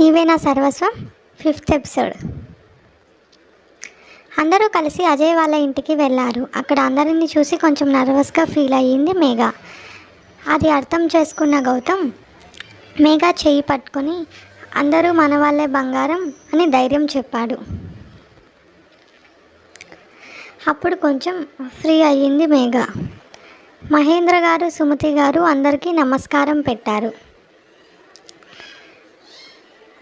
నీవే నా సర్వస్వం? Fifth episode. అందరూ కలిసి అజయ్ వాళ్ళ ఇంటికి వెళ్ళారు. అక్కడ అందరిని చూసి కొంచెం నర్వస్గా ఫీల్ అయ్యింది మేఘ. అది అర్థం చేసుకున్న గౌతమ్ మేఘ చేయి పట్టుకొని అందరూ మన వాళ్ళే బంగారం అని ధైర్యం చెప్పాడు. అప్పుడు కొంచెం ఫ్రీ అయ్యింది మేఘ. మహేంద్ర గారు సుమతి గారు అందరికీ నమస్కారం పెట్టారు.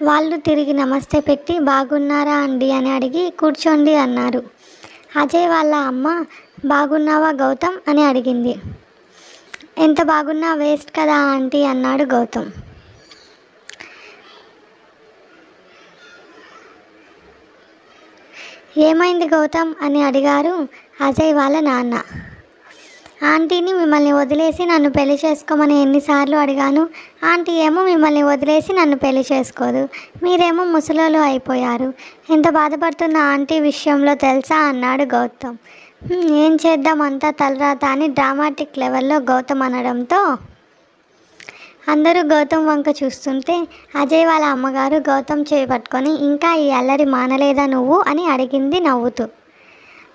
వాళ్ళు తిరిగి నమస్తే పెట్టి బాగున్నారా అండి? అని అడిగి కూర్చోండి అన్నారు. అజయ్ వాళ్ళ అమ్మ బాగున్నావా గౌతమ్? అని అడిగింది. ఎంత బాగున్నా వేస్ట్ కదా ఆంటీ? అన్నాడు గౌతమ్. ఏమైంది గౌతమ్? అని అడిగారు అజయ్ వాళ్ళ నాన్న. ఆంటీని మిమ్మల్ని వదిలేసి నన్ను పెళ్ళి చేసుకోమని ఎన్నిసార్లు అడిగాను. ఆంటీ ఏమో మిమ్మల్ని వదిలేసి నన్ను పెళ్ళి చేసుకోదు. మీరేమో ముసలోళ్ళు అయిపోయారు. ఎంత బాధపడుతున్న ఆంటీ విషయంలో తెలుసా? అన్నాడు గౌతమ్. ఏం చేద్దాం? అంతా తలరాత అని డ్రామాటిక్ లెవెల్లో గౌతమ్ అనడంతో అందరూ గౌతమ్ వంక చూస్తుంటే అజయ్ వాళ్ళ అమ్మగారు గౌతమ్ చేపట్టుకొని ఇంకా ఈ అల్లరి మానలేదా నువ్వు? అని అడిగింది నవ్వుతూ.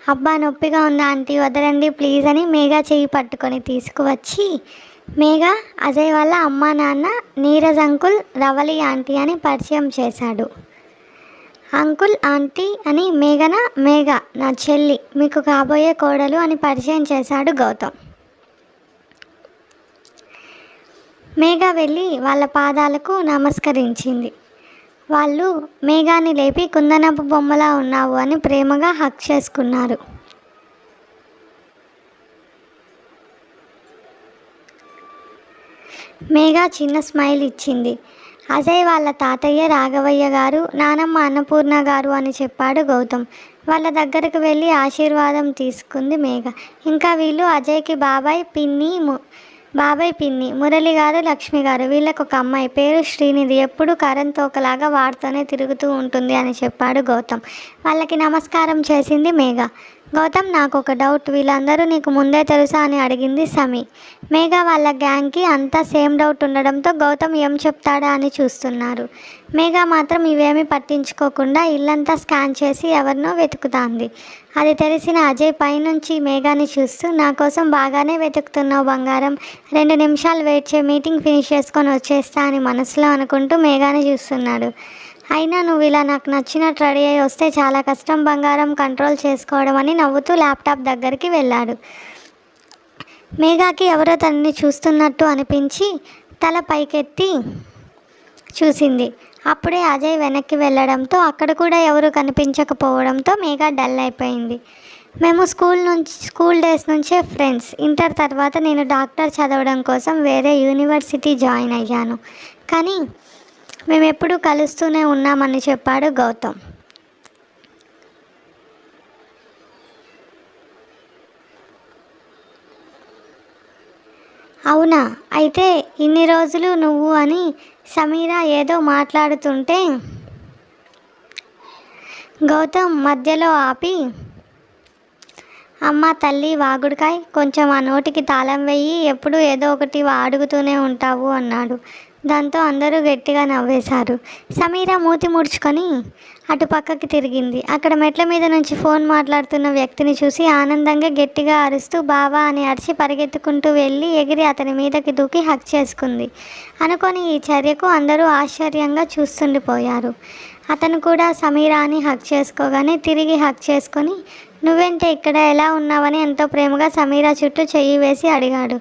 అబ్బా నొప్పిగా ఉందా ఆంటీ? వదలండి ప్లీజ్ అని మేఘా చెయ్యి పట్టుకొని తీసుకువచ్చి మేఘా అజయ్ వాళ్ళ అమ్మ నాన్న నీరజ్ అంకుల్ రవలి ఆంటీ అని పరిచయం చేశాడు. అంకుల్ ఆంటీ అని మేఘన మేఘ నా చెల్లి మీకు కాబోయే కోడలు అని పరిచయం చేశాడు గౌతమ్. మేఘ వెళ్ళి వాళ్ళ పాదాలకు నమస్కరించింది. వాళ్ళు మేఘాన్ని లేపి కుందనపు బొమ్మలా ఉన్నావు అని ప్రేమగా హక్ చేసుకున్నారు. మేఘ చిన్న స్మైల్ ఇచ్చింది. అజయ్ వాళ్ళ తాతయ్య రాఘవయ్య గారు నానమ్మ అన్నపూర్ణ గారు అని చెప్పాడు గౌతమ్. వాళ్ళ దగ్గరకు వెళ్ళి ఆశీర్వాదం తీసుకుంది మేఘ. ఇంకా వీళ్ళు అజయ్కి బాబాయ్ పిన్ని బాబాయ్ పిన్ని మురళి గారు లక్ష్మి గారు వీళ్ళకు ఒక అమ్మాయి. పేరు శ్రీనిధి. ఎప్పుడు కరెంట్ తోకలాగా వాడుతూనే తిరుగుతూ ఉంటుంది అని చెప్పాడు గౌతమ్. వాళ్ళకి నమస్కారం చేసింది మేఘ. గౌతమ్ నాకు ఒక డౌట్. వీళ్ళందరూ నీకు ముందే తెలుసా అని అడిగింది సమి. మేఘ వాళ్ళ గ్యాంగ్కి అంతా సేమ్ డౌట్ ఉండడంతో గౌతమ్ ఏం చెప్తాడా అని చూస్తున్నారు. మేఘ మాత్రం ఇవేమీ పట్టించుకోకుండా ఇల్లంతా స్కాన్ చేసి ఎవరినో వెతుకుతాంది. అది తెలిసిన అజయ్ పైనుంచి మేఘాని చూస్తూ నా కోసం బాగానే వెతుకుతున్నావు బంగారం. రెండు నిమిషాలు వెయిట్ చేయి మీటింగ్ ఫినిష్ చేసుకొని వచ్చేస్తా అని మనసులో అనుకుంటూ మేఘాని చూస్తున్నాడు. అయినా నువ్వు ఇలా నాకు నచ్చినట్టు రెడీ అయి వస్తే చాలా కష్టం బంగారం కంట్రోల్ చేసుకోవడం అని నవ్వుతూ ల్యాప్టాప్ దగ్గరికి వెళ్ళాడు. మేఘాకి ఎవరో తనని చూస్తున్నట్టు అనిపించి తల పైకెత్తి చూసింది. అప్పుడే అజయ్ వెనక్కి వెళ్ళడంతో అక్కడ కూడా ఎవరు కనిపించకపోవడంతో మేఘా డల్ అయిపోయింది. మేము స్కూల్ నుంచి స్కూల్ డేస్ నుంచే ఫ్రెండ్స్. ఇంటర్ తర్వాత నేను డాక్టర్ చదవడం కోసం వేరే యూనివర్సిటీ జాయిన్ అయ్యాను. కానీ మేము ఎప్పుడూ కలుస్తూనే ఉన్నామని చెప్పాడు గౌతమ్. అవునా? అయితే ఇన్ని రోజులు నువ్వు అని సమీరా ఏదో మాట్లాడుతుంటే గౌతమ్ మధ్యలో ఆపి అమ్మ తల్లి వాగుడికాయ్ కొంచెం ఆ నోటికి తాళం వెయ్యి ఎప్పుడు ఏదో ఒకటి అడుగుతూనే ఉంటావు అన్నాడు. దాంతో అందరూ గట్టిగా నవ్వేశారు. సమీరా మూతి ముడుచుకొని అటు పక్కకి తిరిగింది. అక్కడ మెట్ల మీద నుంచి ఫోన్ మాట్లాడుతున్న వ్యక్తిని చూసి ఆనందంగా గట్టిగా అరుస్తూ బావా అని అరిచి పరిగెత్తుకుంటూ వెళ్ళి ఎగిరి అతని మీదకి దూకి హక్ చేసుకుంది. అనుకొని ఈ చర్యకు అందరూ ఆశ్చర్యంగా చూస్తుండిపోయారు. అతను కూడా సమీరాని హక్ చేసుకోగానే తిరిగి హక్ చేసుకొని నువ్వేంటే ఇక్కడ ఎలా ఉన్నావని ఎంతో ప్రేమగా సమీరా చుట్టూ చెయ్యి వేసి అడిగాడు.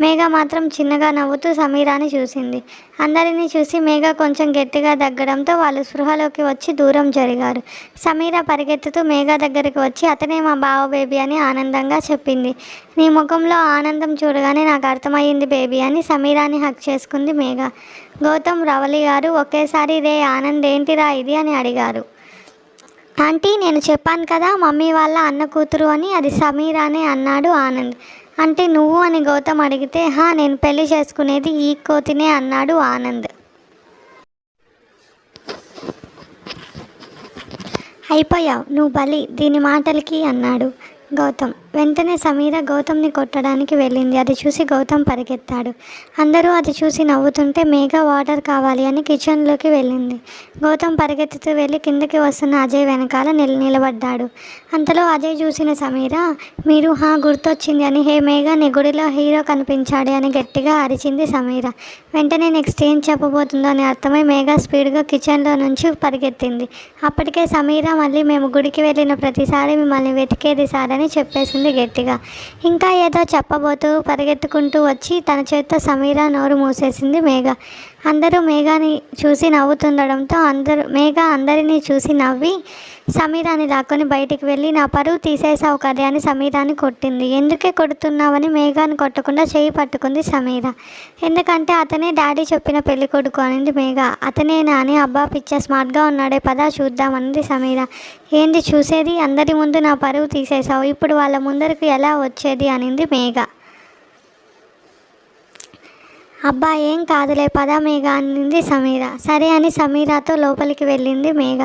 మేఘ మాత్రం చిన్నగా నవ్వుతూ సమీరాని చూసింది. అందరినీ చూసి మేఘ కొంచెం గట్టిగా దగ్గడంతో వాళ్ళు స్పృహలోకి వచ్చి దూరం జరిగారు. సమీర పరిగెత్తుతూ మేఘ దగ్గరికి వచ్చి అతనే మా బావ బేబీ అని ఆనందంగా చెప్పింది. నీ ముఖంలో ఆనందం చూడగానే నాకు అర్థమయ్యింది బేబీ అని సమీరాని హక్ చేసుకుంది మేఘ. గౌతమ్ రవలి గారు ఒకేసారి రే ఆనంద్ ఏంటిరా ఇది? అని అడిగారు. ఆంటీ నేను చెప్పాను కదా మమ్మీ వాళ్ళ అన్న కూతురు అని అది సమీరానే అన్నాడు ఆనంద్. అంటే నువ్వు అని గౌతమ్ అడిగితే హా నేను పెళ్ళి చేసుకునేది ఈ కోతినే అన్నాడు ఆనంద్. అయిపోయావు నువ్వు బలి దీని మాటలకి అన్నాడు గౌతమ్. వెంటనే సమీర గౌతమ్ని కొట్టడానికి వెళ్ళింది. అది చూసి గౌతమ్ పరిగెత్తాడు. అందరూ అది చూసి నవ్వుతుంటే మేఘ వాటర్ కావాలి అని కిచెన్లోకి వెళ్ళింది. గౌతమ్ పరిగెత్తుతూ వెళ్ళి కిందకి వస్తున్న అజయ్ వెనకాల నిల నిలబడ్డాడు. అంతలో అజయ్ చూసిన సమీర మీరు హా గుర్తొచ్చింది అని హే మేఘ నీ గుడిలో హీరో కనిపించాడు అని గట్టిగా అరిచింది సమీర. వెంటనే నెక్స్ట్ ఏం చెప్పబోతుందో అని అర్థమై మేఘ స్పీడ్గా కిచెన్లో నుంచి పరిగెత్తింది. అప్పటికే సమీర మళ్ళీ మేము గుడికి వెళ్ళిన ప్రతిసారి మిమ్మల్ని వెతికేది సార్ అని చెప్పేసింది గట్టిగా. ఇంకా ఏదో చెప్పబోతూ పరిగెత్తుకుంటూ వచ్చి తన చేత్తో సమీర నోరు మూసేసింది మేఘ. అందరూ మేఘాని చూసి నవ్వుతుండడంతో అందరూ మేఘ అందరినీ చూసి నవ్వి సమీరాని లాక్కొని బయటికి వెళ్ళి నా పరువు తీసేసావు కదే అని సమీరాని కొట్టింది. ఎందుకే కొడుతున్నావని మేఘాని కొట్టకుండా చేయి పట్టుకుంది సమీర. ఎందుకంటే అతనే డాడీ చెప్పిన పెళ్ళి కొడుకు అనింది మేఘ. అతనేనా అని అబ్బా పిచ్చ స్మార్ట్గా ఉన్నాడే పదా చూద్దామనింది సమీర. ఏంది చూసేది? అందరి ముందు నా పరువు తీసేసావు ఇప్పుడు వాళ్ళ ముందరకు ఎలా వచ్చేది? అనింది మేఘ. అబ్బా ఏం కాదులే పద మేఘ అనింది సమీర. సరే అని సమీరాతో లోపలికి వెళ్ళింది మేఘ.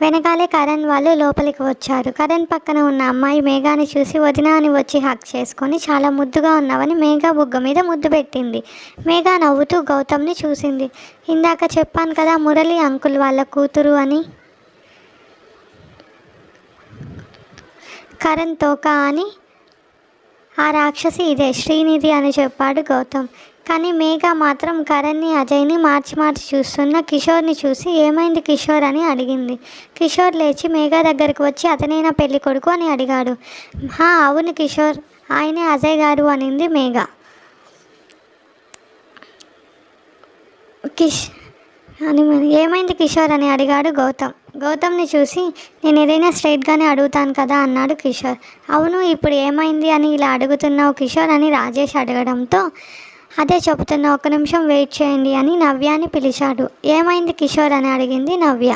వెనకాలే కరణ్ వాళ్ళు లోపలికి వచ్చారు. కరణ్ పక్కన ఉన్న అమ్మాయి మేఘాని చూసి వదిన అని వచ్చి హక్ చేసుకొని చాలా ముద్దుగా ఉన్నావని మేఘ బుగ్గ మీద ముద్దు పెట్టింది. మేఘ నవ్వుతూ గౌతమ్ని చూసింది. ఇందాక చెప్పాను కదా మురళి అంకుల్ వాళ్ళ కూతురు అని. కరణ్ తోక అని. ఆ రాక్షసి ఇదే శ్రీనిధి అని చెప్పాడు గౌతమ్. కానీ మేఘ మాత్రం కరణ్ని అజయ్ని మార్చి మార్చి చూస్తున్న కిషోర్ని చూసి ఏమైంది కిషోర్ అని అడిగింది. కిషోర్ లేచి మేఘ దగ్గరకు వచ్చి అతనైనా పెళ్ళి కొడుకు? అని అడిగాడు. హా అవును కిషోర్. ఆయనే అజయ్ గారు అనింది మేఘ. కిష్ అని ఏమైంది కిషోర్? అని అడిగాడు గౌతమ్. గౌతమ్ని చూసి నేను ఏదైనా స్ట్రైట్గానే అడుగుతాను కదా అన్నాడు కిషోర్. అవును ఇప్పుడు ఏమైంది అని ఇలా అడుగుతున్నావు కిషోర్? అని రాజేష్ అడగడంతో అదే చెబుతున్నా ఒక నిమిషం వెయిట్ చేయండి అని నవ్యాని పిలిచాడు. ఏమైంది కిషోర్ అని అడిగింది నవ్య.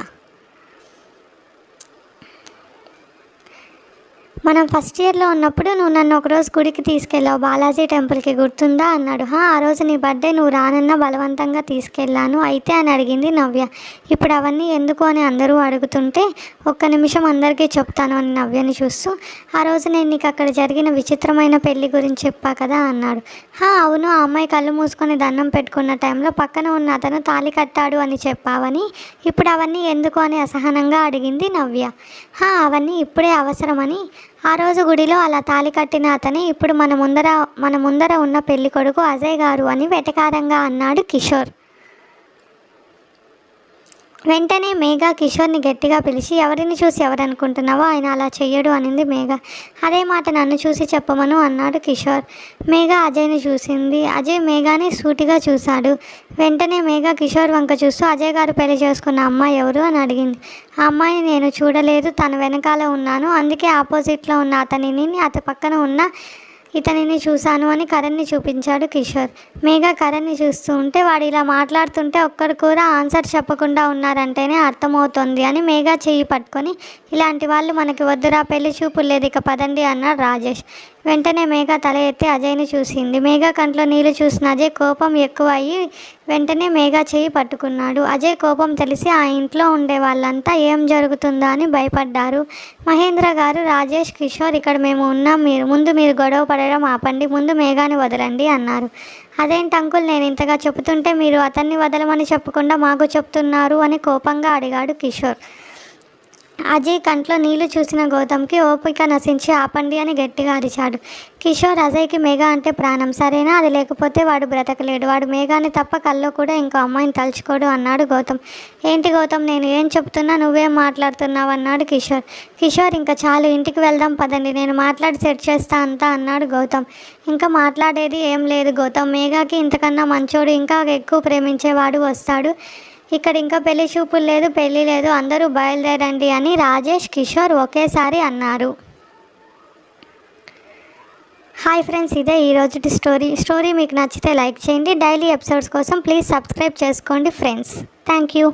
మనం ఫస్ట్ ఇయర్లో ఉన్నప్పుడు నువ్వు నన్ను ఒకరోజు గుడికి తీసుకెళ్ళావు. బాలాజీ టెంపుల్కి గుర్తుందా? అన్నాడు. హా ఆ రోజు నీ బర్త్డే నువ్వు రానన్న బలవంతంగా తీసుకెళ్ళాను అయితే అని అడిగింది నవ్య. ఇప్పుడు అవన్నీ ఎందుకు? అని అందరూ అడుగుతుంటే ఒక్క నిమిషం అందరికీ చెప్తాను అని నవ్యని చూస్తూ ఆ రోజు నేను నీకు అక్కడ జరిగిన విచిత్రమైన పెళ్ళి గురించి చెప్పా కదా అన్నాడు. అవును ఆ అమ్మాయి కళ్ళు మూసుకొని దండం పెట్టుకున్న టైంలో పక్కన ఉన్న అతను తాలి కట్టాడు అని చెప్పావని ఇప్పుడు అవన్నీ ఎందుకు అని అసహనంగా అడిగింది నవ్య. హా అవన్నీ ఇప్పుడే అవసరమని ఆ రోజు గుడిలో అలా తాళి కట్టిన అతని ఇప్పుడు మన ముందర మన ముందర ఉన్న పెళ్ళి కొడుకు అజయ్ గారు అని వెటకారంగా అన్నాడు కిషోర్. వెంటనే మేఘ కిషోర్ని గట్టిగా పిలిచి ఎవరిని చూసి ఎవరనుకుంటున్నావో ఆయన అలా చెయ్యడు అనింది మేఘ. అదే మాట నన్ను చూసి చెప్పమను అన్నాడు కిషోర్. మేఘ అజయ్ని చూసింది. అజయ్ మేఘాని సూటిగా చూశాడు. వెంటనే మేఘ కిషోర్ వంక చూస్తూ అజయ్ గారు పెళ్ళి చేసుకున్న అమ్మాయి ఎవరు? అని అడిగింది. ఆ అమ్మాయిని నేను చూడలేదు తన వెనకాల ఉన్నాను. అందుకే ఆపోజిట్లో ఉన్న అతనిని అతని పక్కన ఉన్న ఇతనిని చూశాను అని కరణ్ని చూపించాడు కిషోర్. మేఘ కరణ్ని చూస్తూ ఉంటే వాడు ఇలా మాట్లాడుతుంటే ఒక్కరు కూడా ఆన్సర్ చెప్పకుండా ఉన్నారంటేనే అర్థమవుతుంది అని మేఘ చెయ్యి పట్టుకొని ఇలాంటి వాళ్ళు మనకి వద్దురా పెళ్ళి చూపు లేదు ఇక పదండి అన్నాడు రాజేష్. వెంటనే మేఘ తల ఎత్తి అజయ్ని చూసింది. మేఘ కంట్లో నీళ్ళు చూసిన అజయ్ కోపం ఎక్కువ అయ్యి వెంటనే మేఘ చేయి పట్టుకున్నాడు. అజయ్ కోపం తెలిసి ఆ ఇంట్లో ఉండే వాళ్ళంతా ఏం జరుగుతుందో అని భయపడ్డారు. మహేంద్ర గారు రాజేష్ కిషోర్ ఇక్కడ మేము ఉన్నాం. మీరు ముందు మీరు గొడవ పడడం ఆపండి. ముందు మేఘాని వదలండి అన్నారు. అదేంటి అంకుల్ నేను ఇంతగా చెబుతుంటే మీరు అతన్ని వదలమని చెప్పకుండా మాకు చెప్తున్నారు అని కోపంగా అడిగాడు కిషోర్. అజయ్ కంట్లో నీళ్ళు చూసిన గౌతమ్కి ఓపిక నశించి ఆపండి అని గట్టిగా అరిచాడు. కిషోర్ అజయ్కి మేఘ అంటే ప్రాణం. సరేనా? అది లేకపోతే వాడు బ్రతకలేడు. వాడు మేఘాని తప్ప కల్లో కూడా ఇంకో అమ్మాయిని తలుచుకోడు అన్నాడు గౌతమ్. ఏంటి గౌతమ్ నేను ఏం చెప్తున్నా నువ్వేం మాట్లాడుతున్నావు అన్నాడు కిషోర్. కిషోర్ ఇంకా చాలు ఇంటికి వెళ్దాం పదండి. నేను మాట్లాడి సెట్ చేస్తా అంతా అన్నాడు గౌతమ్. ఇంకా మాట్లాడేది ఏం లేదు గౌతమ్. మేఘాకి ఇంతకన్నా మంచోడు ఇంకా ఎక్కువ ప్రేమించేవాడు వస్తాడు. ఇక్కడ ఇంకా పెళ్ళి చూపులు లేదు పెళ్ళి లేదు అందరూ బయలుదేరండి అని రాజేష్ కిషోర్ ఒకేసారి అన్నారు. హాయ్ ఫ్రెండ్స్ ఇదే ఈరోజు స్టోరీ. స్టోరీ మీకు నచ్చితే లైక్ చేయండి. డైలీ ఎపిసోడ్స్ కోసం ప్లీజ్ సబ్స్క్రైబ్ చేసుకోండి ఫ్రెండ్స్. Thank you.